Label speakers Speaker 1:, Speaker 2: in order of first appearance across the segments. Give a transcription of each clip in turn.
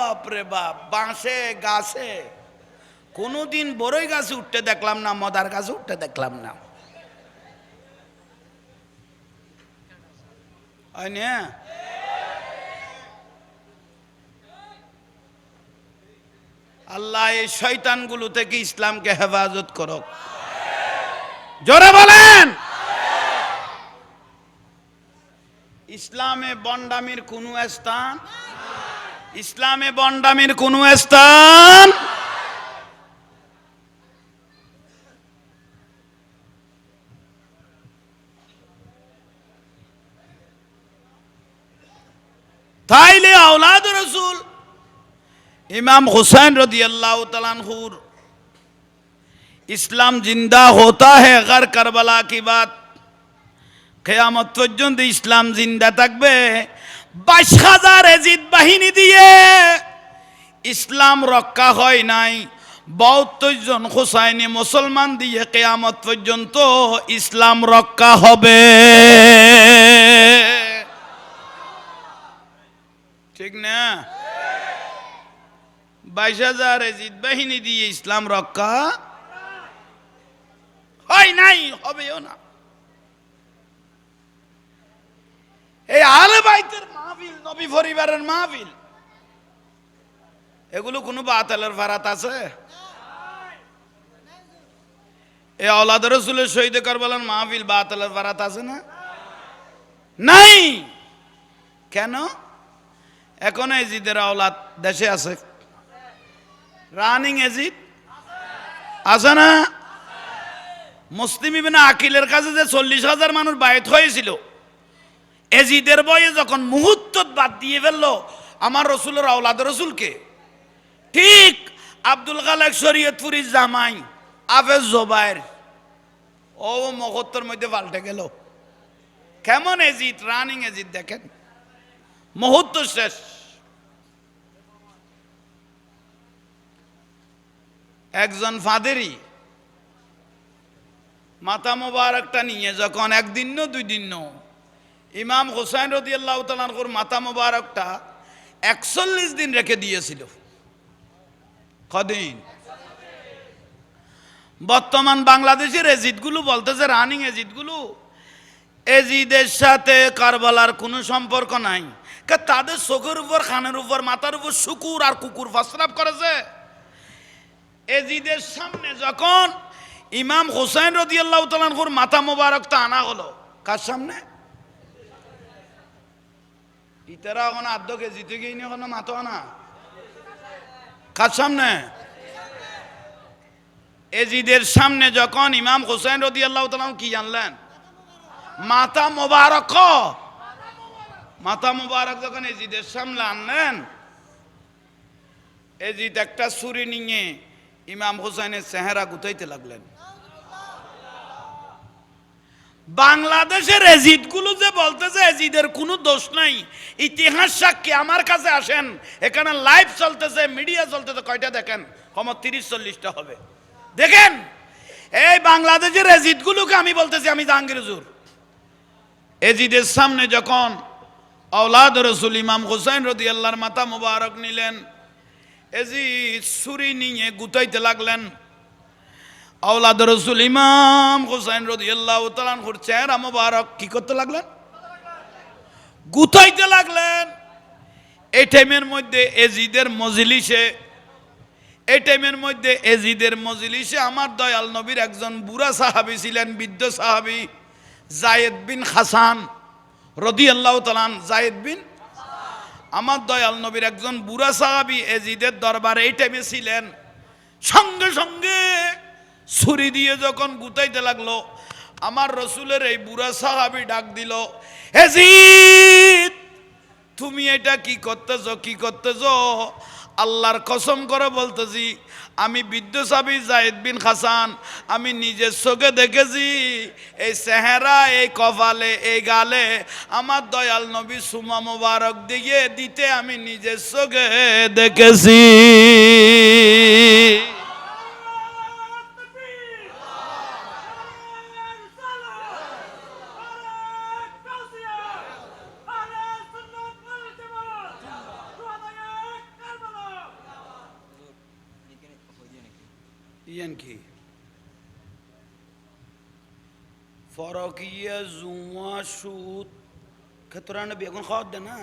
Speaker 1: বাপরে বাপ, বাঁশে, গাছে। কোনোদিন বড়ই গাছে উঠতে দেখলাম না, মদার গাছে উঠতে দেখলাম না। আল্লাহ এই শয়তানগুলো থেকে ইসলামকে হেফাজত করো জোরে বলেন! ইসলামে বন্ডামির কোনো স্থান ইসলামে বন্ডামির کنو স্থান? তাইলে اولاد رسول امام حسین رضی اللہ تعالیٰ خور اسلام زندہ ہوتا ہے غر کربلا کی بات قیامت اسلام زندہ تک بے বাইশ হাজার এজিদ বাহিনী দিয়ে ইসলাম রক্ষা হয় নাই। বাহাত্তর জন হোসাইনি মুসলমান দিয়ে কেয়ামত পর্যন্ত ইসলাম রক্ষা হবে। ঠিক না? বাইশ হাজার এজিদ বাহিনী দিয়ে ইসলাম রক্ষা হয় নাই, হবেও না এই আলে বাইতের মাহফিল, নবী পরিবারের মাহফিল। এগুলো কোনো বাতালের ফারাত আছে? এ আওলাদ রসুলের শহীদ কারবালার মাহফিল বাতালের ফারাত আছে না? নাই! কেন? এখন এজিদের আওলাদ দেশে আছে। রানিং এজিদ? আছে না? মুসলিম ইবিনা আকিলের কাছে যে চল্লিশ হাজার মানুষ বায়ত হয়েছিল এজিদের বয়ে যখন মুহূর্ত বাদ দিয়ে ফেলল, আমার রসুলের আওলাদ রসুলকে, ঠিক আব্দুল খালেক শরীয়তপুরি জামাই আফেজ জোবায়ের, ও মহত্তর মধ্যে পাল্টে গেল। কেমন এজিদ, রানিং এজিদ দেখেন। মুহূর্ত শেষ। একজন ফাদেরই মাথা মোবারকটা নিয়ে যখন একদিন দুই দিন ইমাম হোসাইন রদি আল্লাহ মাথা মোবারকটা একচল্লিশ দিন রেখে দিয়েছিল। কদিন? বর্তমান বাংলাদেশের এজিদগুলো বলতেছে রানিং এজিদগুলো। এজিদের সাথে কারবালার কোনো সম্পর্ক নাই। তাদের চোখের উপর খানের উপর, মাথার উপর শুকুর আর কুকুর ফাসরাপ করেছে। এজিদের সামনে যখন ইমাম হোসেন রদি আল্লাহ তালানহুর মাথা মোবারকটা আনা হলো, কার সামনে? ইতারা এখন আদ্যকে জিতে গিয়ে নি এখন মাথা আনা। কার সামনে? এজিদের সামনে যখন ইমাম হোসেন রদি আল্লাহ তালাম কি জানলেন? মাথা মোবারক মাথা মোবারক যখন এজিদের সামনে আনলেন, এজিদ একটা ছুরি নিয়ে ইমাম হোসেনের চেহারা গুতাইতে লাগলেন। বাংলাদেশের এজিদগুলো যে বলতেছে, এজিদের কোনো দোষ নাই। ইতিহাস সাক্ষী আমার কাছে আসেন, এখানে লাইভ চলতেছে মিডিয়া চলতেছে, কয়টা দেখেন? কম তিরিশ চল্লিশটা হবে। দেখেন, এই বাংলাদেশের এজিদ গুলোকে আমি বলতেছি, আমি জাহাঙ্গীর হুজুর। এজিদের সামনে যখন আওলাদ রসুল ইমাম হুসাইন রদি আল্লাহর মাথা মুবারক নিলেন, এজিদ ছুরি নিয়ে গুতাইতে লাগলেন। আওলাদ রসুল ইমাম রদি আল্লাহ তালানহুর চেহারা মুবারক কি করতে লাগলেন? গুতাইতে লাগলেন। এই টাইমের মধ্যে এজিদের মজলিসে, এই টাইমের মধ্যে এজিদের মজলিসে আমার দয়াল নবীর একজন বুড়া সাহাবি ছিলেন, বৃদ্ধ সাহাবি জায়েদ বিন হাসান রদি আল্লাহ তালান জায়েদ বিন আমার দয়াল নবীর একজন বুড়া সাহাবি এজিদের দরবারে এই টাইমে ছিলেন। সঙ্গে সঙ্গে ছুরি দিয়ে যখন গুতাইতে লাগল, আমার রসুলের এই বুড়া সাহাবি ডাক দিল এজিদ তুমি এটা কি করতেছ কি করতেছ? আল্লাহর কসম করে বলতেছি, আমি বিদ্যুসাবি জাহিদ বিন হাসান, আমি নিজের চোখে দেখেছি, এই চেহারা, এই কপালে, এই গালে, আমার দয়াল নবী সুমা মোবারক দিয়ে দিতে আমি নিজের চোখে দেখেছি ইয়ান কি ফরকিয়া জুয়া সুদ খেতরানে বেগুন খাওয়ার দে না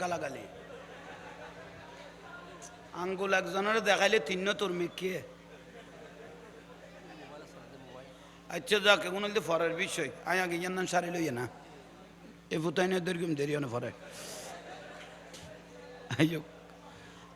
Speaker 1: গালাগালি আঙ্গুল একজনের দেখাইলে তিন্ন তোর মেকিয়ে আচ্ছা যাক এখন হলে ফরের বিষয় আই আগে নাম সারি লইয়ে না এ ফুতাইনে দীর্ঘম দেরি না ফরে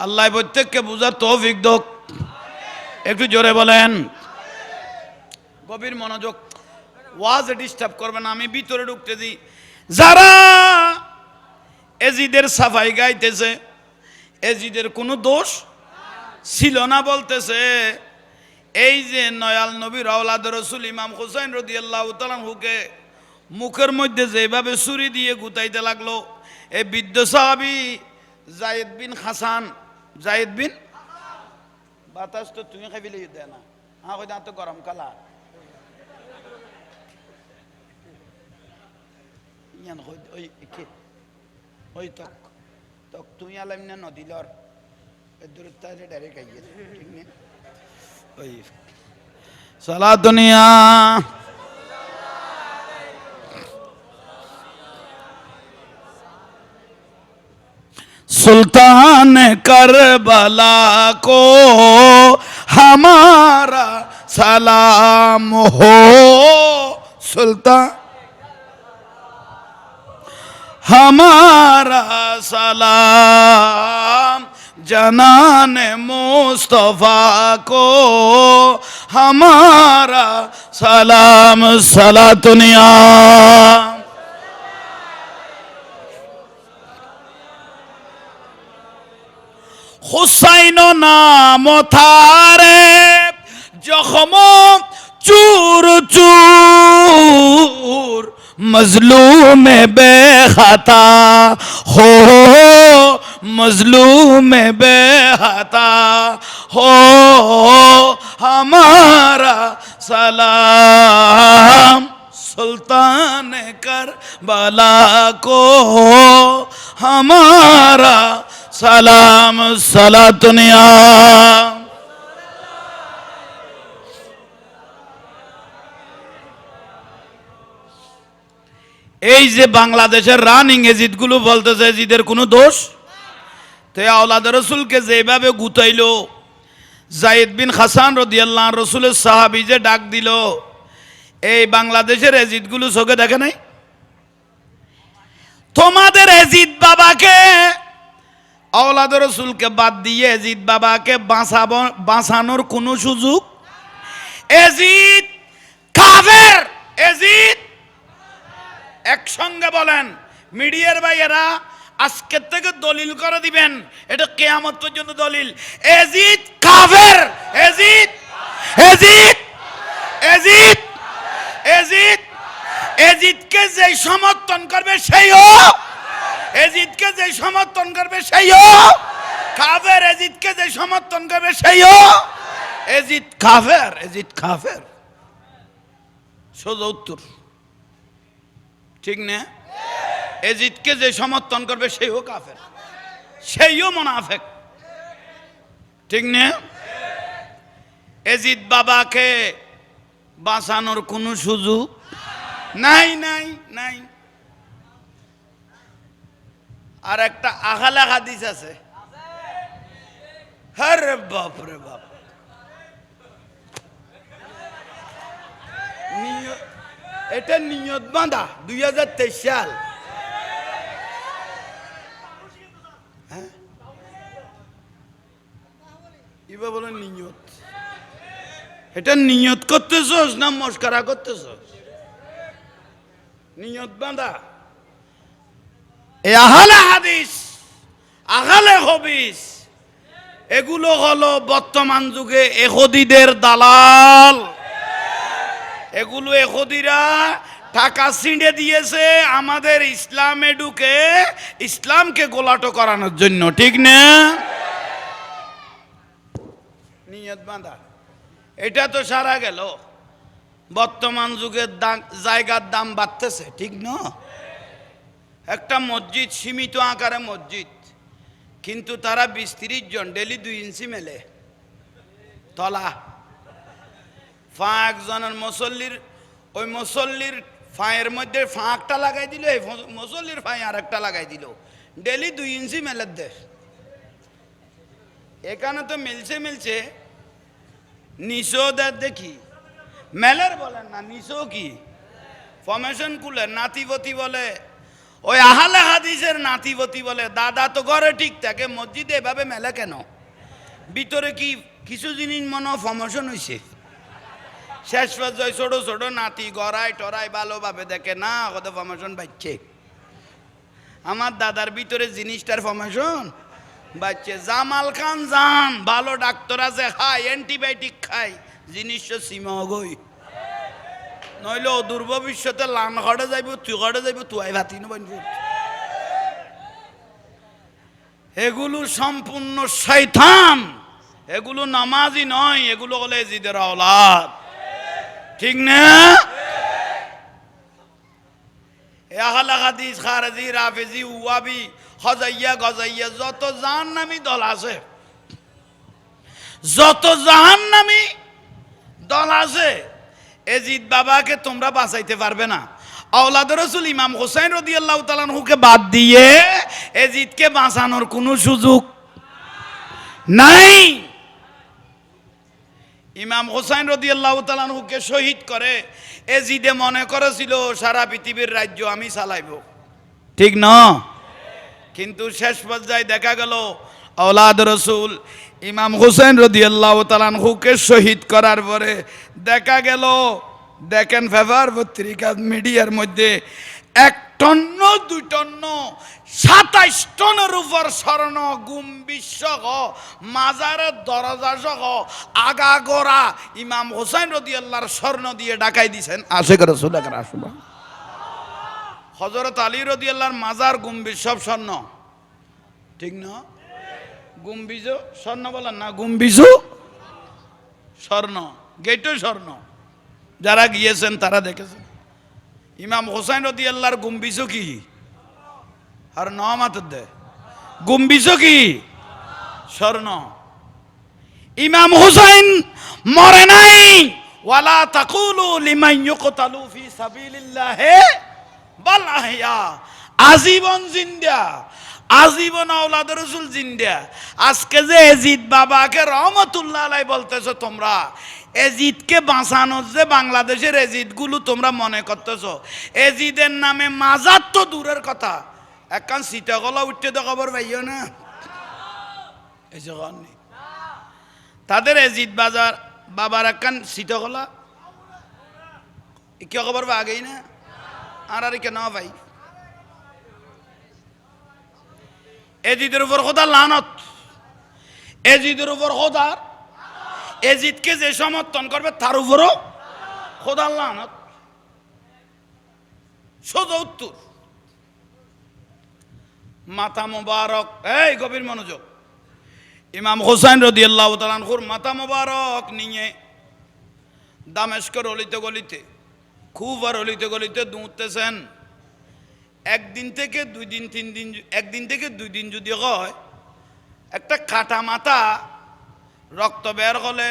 Speaker 1: আল্লাহ প্রত্যেককে বুঝার তৌফিক দোক একটু জোরে বলেন। গভীর মনোযোগ, ওয়াজ ডিস্টার্ব করবেন আমি ভিতরে ঢুকতে দিই যারা এজিদের সাফাই গাইতেছে, এজিদের কোনো দোষ ছিল না বলতেছে। এই যে নয়াল নবী আওলাদ রসুল ইমাম হুসাইন রদি আল্লাহ হুকে মুখের মধ্যে যেভাবে ছুরি দিয়ে গুতাইতে লাগল এই বৃদ্ধ সাহাবি জায়েদ বিন হাসান, জায়েদ বিন বাতাস তো তুমি খাইবিলে দেয় না হ্যাঁ কই তো গরম কালা। ইয়ান ওই ওই তক তক তুই আলাম না নদীলর দূর তারে ডাইরেক্ট আইয়ে ঠিক নেই ওই সালা দুনিয়া। سلطان کربلا کو ہمارا سلام ہو۔ سلطان۔ ہمارا سلام۔ جنان مصطفیٰ کو ہمارا سلام۔ سلا دنیا۔ হুসাইন নাম থারে জখম چور چور مظلوم بے خطا ہو مظلوم بے خطا ہو ہمارا سلام سلطان کر بالا کو ہمارا সালাম সালাতুনিয়া এই যে বাংলাদেশের রান ইংরেজিতগুলো বলতেছে জিদের কোনো দোষ? তে আওলাদ রসুলকে যেভাবে গুতাইল জাইদ বিন হাসান রদিয়াল্লাহ রসুলের সাহাবি যে ডাক দিল, এই বাংলাদেশের এজিদগুলো চোখে দেখে নাই? তোমাদের এজিদ বাবাকে আওলাদ রসুলকে বাদ দিয়ে এজিদ বাবাকে বাঁচাব, বাঁচানোর কোনো সুযোগ এজিদ কাফের, এজিদ। একসঙ্গে বলেন, মিডিয়ার ভাইয়েরা আজকের থেকে দলিল করে দিবেন, এটা কেয়ামত পর্যন্ত দলিল। এজিদ কাফের, এজিদ। এজিদ এজিদ। এজিদ, এজিদকে যে সমর্থন করবে সেইও এজিদকে যে সমর্থন করবে সেইও? কাফের এজিদকে যে সমর্থন করবে সেইও? এজিদ কাফের এজিদ কাফের। সোজা উত্তর। ঠিক না? এজিদকে যে সমর্থন করবে সেইও কাফের। সেইও মোনাফেক। ঠিক না? এজিদ বাবাকে বাঁচানোর কোনো সুযোগ নাই নাই নাই। আর একটা আখালা হাদিস আছে। হরে বাপ রে বাপ। এটা নিয়ত বাঁধা, দুই হাজার তেইশ সাল। হ্যাঁ? এবার বলো নিয়ত। এটা নিয়ত করতেছস না মস্কারা করতেছস? নিয়ত বাঁধা। এ আহালে হাদিস, আহালে হবিস এগুলো হলো বর্তমান যুগে এহুদিদের দালাল। এগুলো এহুদিরা টাকা ছিঁড়ে দিয়েছে আমাদের ইসলামে ঢুকে ইসলামকে গোলাটো করানোর জন্য, ঠিক না? নিয়ত বাঁধা। এটা তো সারা গেল। বর্তমান যুগের দাম, জায়গার দাম বাড়তেছে, ঠিক না? একটা মসজিদ, সীমিত আকারে মসজিদ। কিন্তু তারা বিশ তিরিশ জন ডেলি দুই ইঞ্চি মেলে। তলা। ফা একজনের মুসল্লির, ওই মুসল্লির ফাঁয়ের মধ্যে ফাঁকটা লাগাই দিল, এই ফ- মুসল্লির ফাঁয়ে আর একটা লাগাই দিল। ডেলি দুই ইঞ্চি মেলের দেশ এখানে তো মিলছে মিলছে। নিশো দেখি। মেলের বলেন না নিশো কি? ফর্মেশন কুলের নাতিবতী বলে ওই আহালে হাদিসের নাতিবতী বলে, দাদা তো ঘরে ঠিক থাকে, মসজিদে এভাবে মেলে কেন? ভিতরে কি কিছু জিনিস মনে ফর্মেশন হয়েছে শেষ পর্যায়ে ছোট ছোট নাতি গড়াই টরাই ভালোভাবে দেখে, না কত ফর্মেশন বাচ্চে। আমার দাদার ভিতরে জিনিসটার ফর্মেশন বাচ্চে। জামাল খান জান, ভালো ডাক্তার আছে, খায়, অ্যান্টিবায়োটিক খায়, জিনিসটা সীমা গই। নইলে অদূর ভবিষ্যতে লান ঘরে যাইব তুই ঘরে যাইব তুই ভাতি নবাইন এগুলো সম্পূর্ণ শৈতান এগুলো নামাজি নয়, এগুলো হলে জিদের আওলাদ। ঠিক না? হাদিস, খারজি, রাফেজি, উয়াবি হজাইয়া গজাইয়া, যত জাহান্নামী দল আছে, যত জাহান্নামী দল আছে এজিদ বাবাকে তোমরা বাঁচাইতে পারবে না। আওলাদ রসুল ইমাম হোসেন রদি আল্লাহ বাদ দিয়ে এজিদকে বাঁচানোর কোনো সুযোগ নাই। ইমাম হোসেন রদি আল্লাহ তালানহুকে শহীদ করে, এজিদে মনে করেছিল, সারা পৃথিবীর রাজ্য আমি চালাইব। ঠিক ন? কিন্তু শেষ পর্যায়ে দেখা গেল আওলাদ রসুল ইমাম হোসেন রদি আল্লাহ তালানহুকে শহীদ করার পরে দেখা গেল, দেখেন পেপার পত্রিকা মিডিয়ার মধ্যে এক টন্ন, দুই টন্ন, সাতাইশ টনের উপর স্বর্ণ গুম্বিস সহ মাজারের দরজা সহ আগা গোড়া ইমাম হোসেন রদি আল্লাহর স্বর্ণ দিয়ে ডাকাই দিছেন। আশেখ রসুল আসলে হজরত আলী রদি আল্লাহর মাজার গুম্বিস সব স্বর্ণ। ঠিক না? গুম্বিজ স্বর্ণ বলেন না, গুম্বিজু স্বর্ণ গেটও স্বর্ণ। যারা গিয়েছেন, তারা দেখেছেন। ইমাম হোসেন রদি আল্লাহর গুম্বিজও কি? আর ন নমাত দে। গুম্বিজও কি? স্বর্ণ। ইমাম হুসাইন মরে নাই। ওয়ালা তাকুলু লিমান ইউকতালু ফি সাবিলিল্লাহি, বাল আহইয়া আজীবন জিন্দা। আজীবন আওলাদ রসুল জিন্দা। আজকে যে এজিদ বাবাকে রহমতুল্লাহ আলাই বলতেছো তোমরা, এজিদকে বাঁচানোর যে বাংলাদেশের এজিদগুলো তোমরা মনে করতেছো। এজিদের নামে মাজার তো দূরের কথা। একখান সীতাকলা উঠতে তো খবর পাইও না। এই তাদের এজিদ বাজার বাবার একখান সীতাকলা কি খবর বা আগেই না? আর আর কেন ভাই। এজিদের উপর খোদার লানত। এজিদের উপর খোদার এজিদকে যে সমর্থন করবে, তার উপরও খোদার লানত। সোজা উত্তর। মাথা মোবারক, এই গভীর মনোযোগ। ইমাম হোসেন রদি আল্লাহ তালানহুর মাথা মোবারক নিয়ে দামেস্কর অলিতে গলিতে খুব আর অলিতে গলিতে দুঁতেছেন। একদিন থেকে দুই দিন, তিন দিন একদিন থেকে দুই দিন যদি হয়, একটা কাটা মাথা, রক্ত বের হলে,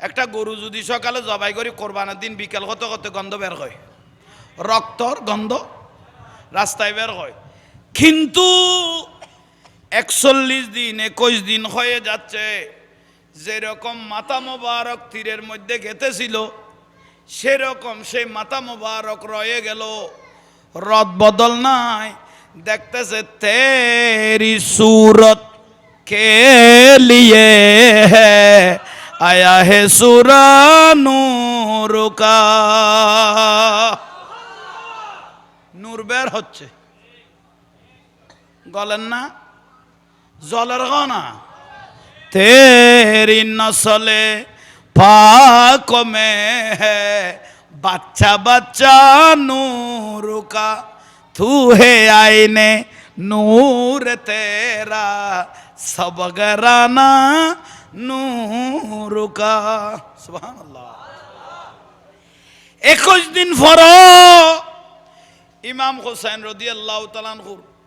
Speaker 1: একটা গরু যদি সকালে জবাই করি, কোরবানের দিন বিকেল হতে হতে গন্ধ বের হয়। রক্তর গন্ধ রাস্তায় বের হয়। কিন্তু একচল্লিশ দিন, একুশ দিন হয়ে যাচ্ছে, যেরকম মাথা মোবারক তীরের মধ্যে গেতেছিল সেরকম সেই মাথা মোবারক রয়ে গেল। রদ বদল নাই। দেখতেছে তেরি সুরত কে লিয়ে হ্যাঁ আয়া হে সুরা নূর কা। নূর বের হচ্ছে। গলেন না? জলের গনা তেরি নসলে পাক মে है বাচ্চা বাচ্চা নূরুকা তু হে আইনে, নূর তেরা সব গরানা নূরুকা সুবহানাল্লাহ। একুশ দিন ফর ইমাম হোসেন রদিয়াল্লাহ তালানহুর